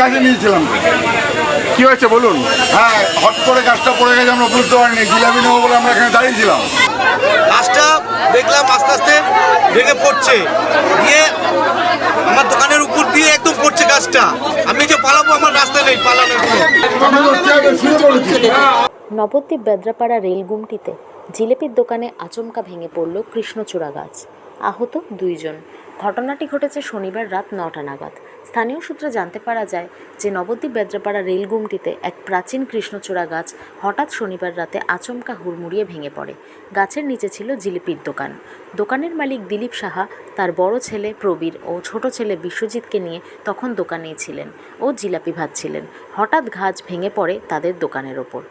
কাজে নিয়েছিলাম। কি হয়েছে বলুন? হ্যাঁ হট করে গাছটা পড়ে গেছে আমরা বুঝতে পারিনি জিলাপি নেব বলে আমরা এখানে দাঁড়িয়েছিলাম। গাছটা দেখলাম আস্তে আস্তে ভেঙে পড়ছে। দিয়ে আমার দোকানের উপর দিয়ে একদম পড়ছে গাছটা। আমি যে পালাবো আমার রাস্তা নেই পালানোর নবদ্বীপ বেদ্রাপাড়া রেলগুমটিতে জিলেপির দোকানে আচমকা ভেঙে পড়ল কৃষ্ণচূড়া গাছ। আহত দুইজন। ঘটনাটি ঘটেছে শনিবার রাত নটা নাগাদ। স্থানীয় সূত্রে জানতে পারা যায় যে নবদ্বীপ বেদ্রাপাড়া রেলগুমটিতে এক প্রাচীন কৃষ্ণচূড়া গাছ হঠাৎ শনিবার রাতে আচমকা হুড়মুড়িয়ে ভেঙে পড়ে। গাছের নিচে ছিল জিলিপির দোকান। দোকানের মালিক দিলীপ সাহা, তার বড় ছেলে প্রবীর ও ছোট ছেলে বিশ্বজিৎকে নিয়ে তখন দোকানেই ছিলেন ও জিলাপি ভাজছিলেন হঠাৎ গাছ ভেঙে পড়ে তাদের দোকানের ওপর।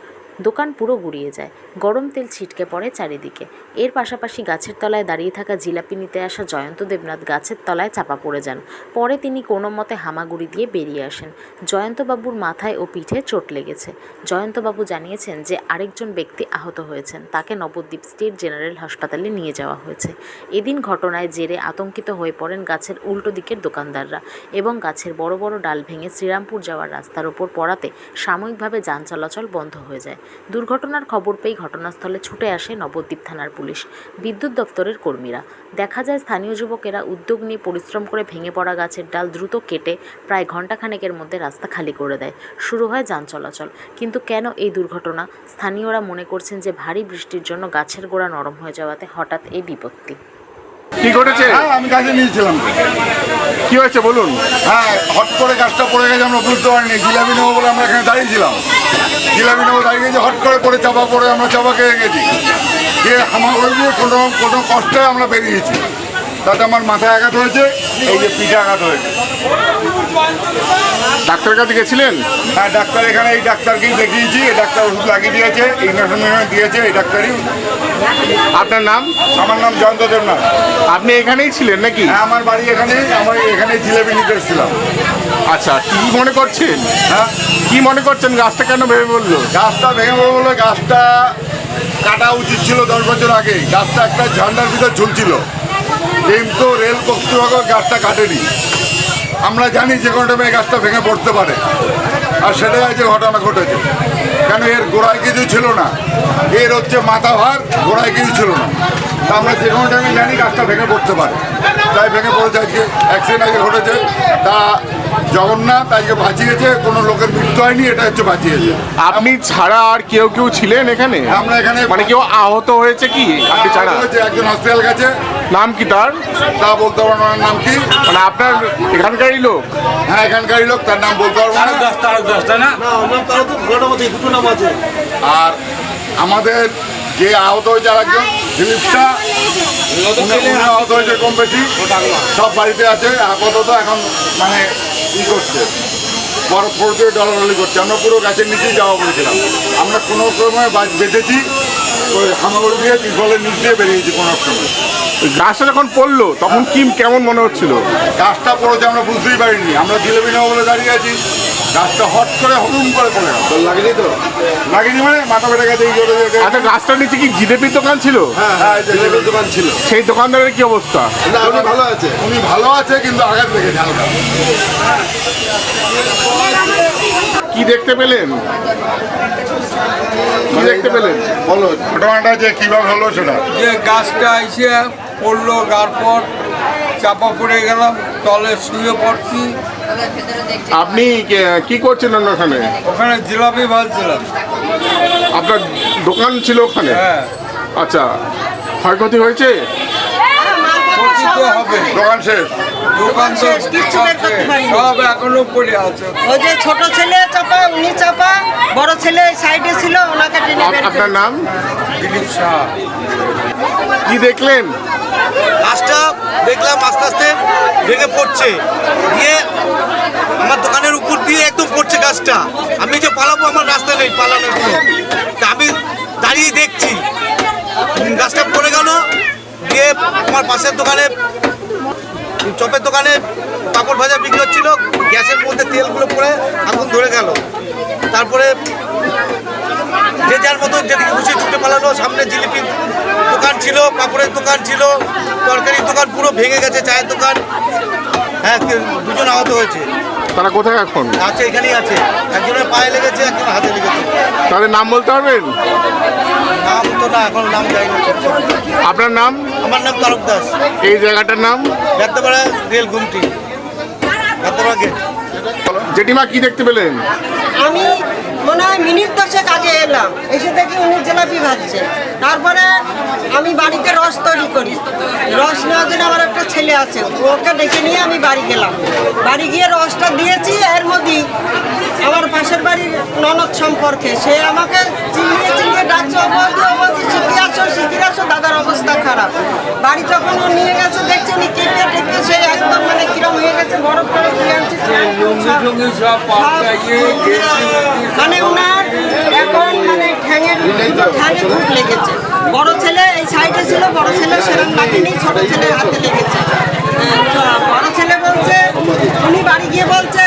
দোকান পুরো গুড়িয়ে যায়। গরম তেল ছিটকে পড়ে চারিদিকে। এর পাশাপাশি গাছের তলায় দাঁড়িয়ে থাকা জিলাপি নিতে আসা জয়ন্ত দেবনাথ গাছের তলায় চাপা পড়ে যান। পরে তিনি কোনো মতে হামাগুড়ি দিয়ে বেরিয়ে আসেন। জয়ন্তবাবুর মাথায় ও পিঠে চোট লেগেছে। জয়ন্তবাবু জানিয়েছেন যে আরেকজন ব্যক্তি আহত হয়েছেন। তাকে নবদ্বীপ স্টেট জেনারেল হাসপাতালে নিয়ে যাওয়া হয়েছে। এদিন ঘটনায় জেরে আতঙ্কিত হয়ে পড়েন গাছের উল্টো দিকের দোকানদাররা এবং গাছের বড় বড় ডাল ভেঙে শ্রীরামপুর যাওয়ার রাস্তার ওপর পড়াতে সাময়িকভাবে যান চলাচল বন্ধ হয়ে যায়। দুর্ঘটনার খবর পেয়ে ঘটনাস্থলে ছুটে আসে নবদ্বীপ থানার পুলিশ। বিদ্যুৎ দপ্তরের কর্মীরা। দেখা যায়, স্থানীয় যুবকেরা উদ্যোগ নিয়ে পরিশ্রম করে ভেঙে পড়া গাছের ডাল দ্রুত কেটে প্রায় ঘণ্টাখানেকের মধ্যে রাস্তা খালি করে দেয়। শুরু হয় যান চলাচল। কিন্তু কেন এই দুর্ঘটনা? স্থানীয়রা মনে করছেন যে ভারী বৃষ্টির জন্য গাছের গোড়া নরম হয়ে যাওয়াতে হঠাৎ এই বিপত্তি। কি ঘটেছে? হ্যাঁ আমি কাজে নিয়েছিলাম। কি হয়েছে বলুন? হ্যাঁ হট করে গাছটা পড়ে গেছে আমরা বুঝতে পারিনি। জিলাপি নেব বলে আমরা এখানে দাঁড়িয়েছিলাম জিলাপি নেব দাঁড়িয়ে গেছে হট করে পড়ে চাপা পড়ে আমরা চাপা খেয়ে গেছি। দিয়ে আমার কোনো কোনো কষ্টে আমরা বেরিয়েছি তাতে আমার মাথায় আঘাত হয়েছে এই যে পিঠে আঘাত হয়েছে। ডাক্তারের কাছে গেছিলেন? হ্যাঁ ডাক্তার এখানে এই ডাক্তারকেই দেখিয়েছি এই ডাক্তার ওষুধ লাগিয়ে দিয়েছে ইঞ্জেকশন দিয়েছে এই ডাক্তারই। আপনার নাম? আমার নাম জয়ন্ত দেবনাথ। আপনি এখানেই ছিলেন নাকি? হ্যাঁ আমার বাড়ি এখানে আমার এখানে জিলেপি নিতে এসেছিলাম আচ্ছা কি মনে করছেন? হ্যাঁ? কি মনে করছেন? গাছটা কেন ভেবে বলল গাছটা ভেঙে পড়ে বলে গাছটা কাটা উচিত ছিল দশ বছর আগে। গাছটা একটা ঝান্ডার ভিতর ঝুলছিল। কিন্তু রেল কর্তৃপক্ষ গাছটা কাটেনি। আমরা জানি যে কোনো টাইমে গাছটা ভেঙে পড়তে পারে। আর সেটাই আজকে ঘটনা ঘটেছে। কেন এর গোড়ায় কিছু ছিল না? এর হচ্ছে মাথা ভার, গোড়ায় কিছু ছিল না। তা আমরা যে কোনো টাইমে জানি গাছটা ভেঙে পড়তে পারে। তাই ভেঙে পড়েছে আজকে। অ্যাক্সিডেন্ট আজকে ঘটেছে। তা জগন্নাথ আজকে বাঁচিয়েছে কোনো লোকের মৃত্যু হয়নি এটা হচ্ছে বাঁচিয়েছে। আপনি ছাড়া আর কেউ কেউ ছিলেন এখানে? আমরা এখানে মানে কেউ আহত হয়েছে কি? আপনি ছাড়া? হয়েছে, একজন হসপিটাল গেছে নাম কি তার? তা বলতে পারব না ওনার নাম কি? মানে আপনার এখানকারই লোক? হ্যাঁ এখানকারই লোক তার নাম বলতে পারব না। আর আমাদের যে আহত হয়েছে আরেকজন দিলীপটা উনি আহত হয়েছে কম বেশি সব বাড়িতে আছে আপাতত এখন মানে ই করছে বরফ পড়তে ডলাডলি করছে। আমরা পুরো গাছের নিচেই যাওয়া পড়েছিলাম আমরা কোনো ক্রমে বেঁচেছি ওই হামাগুড়ি দিয়ে তিরফলের নিচ দিয়ে বেরিয়েছি কোনো সময়। গাছটা যখন পড়ল তখন কি কেমন মনে হচ্ছিল? গাছটা পড়েছে আমরা বুঝতেই পারিনি। আমরা জিলেপি নেব বলে দাঁড়িয়ে আছি। গাছটা হট করে হলুম করে পড়ে গেল লাগেনি তো? লাগেনি মানে মাথা বেড়ে গেছে এই আচ্ছা গাছটার নিচে কি জিলেপির দোকান ছিল? হ্যাঁ এই যে জিলেপির দোকান ছিল। সেই দোকানদারের কি অবস্থা? উনি ভালো আছে। উনি ভালো আছে কিন্তু আঘাত লেগেছে হালকা। কি দেখতে পেলেন? কি দেখতে পেলেন? বলো। ঘটনাটা যে কীভাবে হলো সেটা। যে গাছটা এসে পড়ল গার পর চাপা পড়ে গেলাম তলে শুয়ে পড়ছি। আপনি কি করছিলেন ওখানে? ওখানে জিলাপি ভাজছিলাম আপনার দোকান ছিল ওখানে? হ্যাঁ। আচ্ছা ক্ষয়ক্ষতি হয়েছে? হবে। দোকান শেষ? দোকান পারিনি। সব এখনও পড়ে আছে। ওই যে ছোট ছেলে চাপা উনি চাপা বড় ছেলে সাইডে ছিল ওনাকে আপনার নাম? দিলীপ শাহ। কি দেখলেন? গাছটা দেখলাম আস্তে আস্তে ভেঙে পড়ছে। দিয়ে আমার দোকানের উপর দিয়ে একদম পড়ছে গাছটা। আমি যে পালাবো আমার রাস্তা নেই, পালানোর তা আমি দাঁড়িয়ে দেখছি। গাছটা পড়ে গেল। দিয়ে আমার পাশের দোকানে, চপের দোকানে পাপড় ভাজা বিক্রি হচ্ছিল। গ্যাসের মধ্যে তেলগুলো পড়ে আগুন ধরে গেল। তারপরে যে যার মতো যেদিকে খুশি ছুটে পালানো সামনে জিলিপির দোকান ছিল পাপড়ের দোকান ছিল তরকারির দোকান পুরো ভেঙে গেছে চায়ের দোকান। হ্যাঁ কে- দুজন আহত হয়েছে। তারা কোথায় এখন? আছে এখানেই আছে। একজনের পায়ে লেগেছে একজনের হাতে লেগেছে। তাদের নাম বলতে পারবেন? নাম তো না এখন নাম যাই না। আপনার নাম? আমার নাম তারক দাস। এই জায়গাটার নাম? ব্যর্থপাড়া রেল গুমটি ব্যর্থপাড়া গেট। জেঠিমা কি দেখতে পেলেন? আমি মনে হয় মিনিট দশেক আগে এলাম। এসে দেখি উনি জেলাপি ভাজছে। তারপরে আমি বাড়িতে রস তৈরি করি। রস নেওয়ার জন্য আমার একটা ছেলে আছে। ওকে ডেকে নিয়ে আমি বাড়ি গেলাম। বাড়ি গিয়ে রসটা দিয়েছি, এর মধ্যেই আমার পাশের ননদ সম্পর্কে। সে আমাকে চিল্লিয়ে চিল্লিয়ে ডাকছে অবধি অবধি শিখি আসো শিখি আসো দাদার অবস্থা খারাপ। বাড়ি যখন ও নিয়ে গেছে দেখছে উনি কেঁপে টেপে সে একদম মানে কিরম হয়ে গেছে বরফ করে দিয়ে আনছে পাল্টাইয়ে মানে ওনার এখন মানে ঠ্যাঙের ঠ্যাঙে খুব লেগেছে। বড় ছেলে এই সাইডে ছিল বড় ছেলে সেরকম লাগেনি ছোট ছেলের হাতে লেগেছে। আহ, বড় ছেলে বলছে উনি বাড়ি গিয়ে বলছে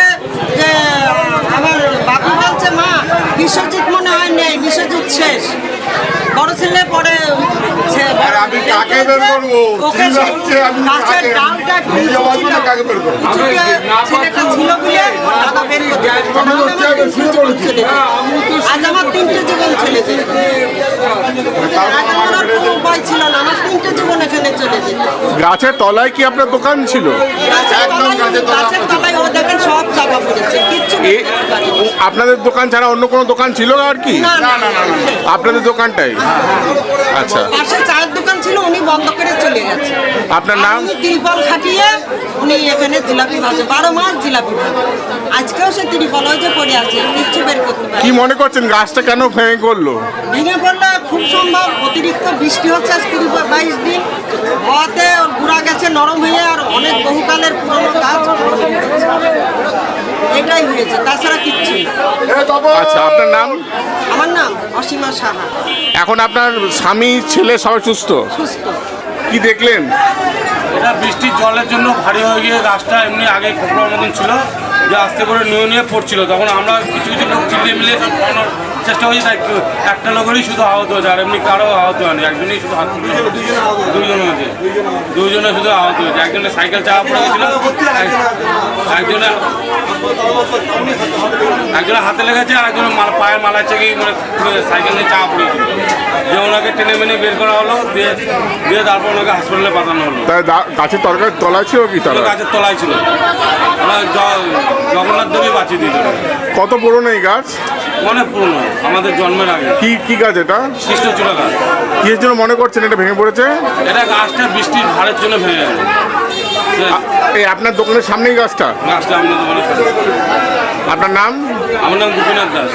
যে আহ, আমার বাপু বলছে মা বিশ্বজিৎ মনে হয় নেই বিশ্বজিৎ শেষ বড় ছেলে পরে সে- আর আমি কাকে বের করব ওকে চিল হচ্ছে আমি গাছের কাকে- ডালটা একটু নিজে উঁচু বাঁচবো না, ছিল। কাকে বের করব? উঁচুতে ছেলেটা ছিল বলে ওর দাদা বের করতে পারছে না। আমি তো আমার চেয়ারে শুয়ে পড়েছি। চলে যেত। আজ আমার তিনটে জীবন চলে যেত আজ আমার আর কোনো উপায় ছিল না। আমার তিনটে জীবন এখানে চলে যেত গাছের তলায় কি আপনার দোকান ছিল? একদম গাছের তলায় ও দেখেন সব চাপা পড়েছে। কিচ্ছু এ করতে পারিনি। আপনাদের দোকান ছাড়া অন্য কোনো দোকান ছিল আর কি? না না না না আপনাদের দোকানটাই? আচ্ছা। পাশে চায়ের দোকান ছিল উনি বন্ধ করে চলে গেছে। আপনার নাম? ত্রিপল খাটিয়ে উনি এখানে জিলাপি ভাজে। বারো মাস জিলাপি ভাজে। আজকেও সে ত্রিপল হয়েছে পড়ে আছে কিচ্ছু বের করতে কি মনে করছেন গাছটা কেন ভেঙে করল ভেঙে পড়লে খুব সম্ভব অতিরিক্ত বৃষ্টি হচ্ছে আজ কুড়ি বা বাইশ দিন। হওয়াতে ওর গুড়া গেছে নরম হয়ে আর অনেক বহুকালের পুরনো গাছ এটাই হয়েছে তাছাড়া কিচ্ছু! আচ্ছা আপনার নাম? আমার নাম অসীমা সাহা। এখন আপনার স্বামী ছেলে সবাই সুস্থ? সুস্থ। কি দেখলেন? এটা বৃষ্টির জলের জন্য ভারী হয়ে গিয়ে গাছটা এমনি আগে খোপড়ার মতন ছিল। যে আস্তে করে নিয়ে নিয়ে পড়ছিল। তখন আমরা কিছু কিছু লোক চিল্লিয়ে মিলিয়ে সব সরানোর চেষ্টা করছি তাই একটা লোকেরই শুধু আহত হয়েছে আর এমনি কারও আহত হয়নি একজনই শুধু হাত দুজন হয়েছে দুইজনে শুধু আহত হয়েছে। একজনের সাইকেল চাপা পড়ে গেছিল একজনের একজনের হাতে লেগেছে আর একজনের মাল পায়ের মালা চেকে মানে সাইকেল নিয়ে চাপা পড়ে যে ওনাকে টেনে মেনে বের করা হলো দিয়ে দিয়ে তারপর ওনাকে হাসপাতালে পাঠানো হলো। তাই গাছের তরকারি তলায় ছিল কি তারা? গাছের তলায় ছিল। জগন্নাথ দেবী বাঁচিয়ে দিয়েছিল কত পুরনো এই গাছ? অনেক পুরনো আমাদের জন্মের আগে। কি কি গাছ এটা? খ্রিস্টচূড়া গাছ। কিসের জন্য মনে করছেন এটা ভেঙে পড়েছে? এটা গাছটা বৃষ্টির ভারের জন্য ভেঙে গেছে। এই আপনার দোকানের সামনেই গাছটা? আমাদের। আপনার নাম? আমার নাম গোপীনাথ দাস।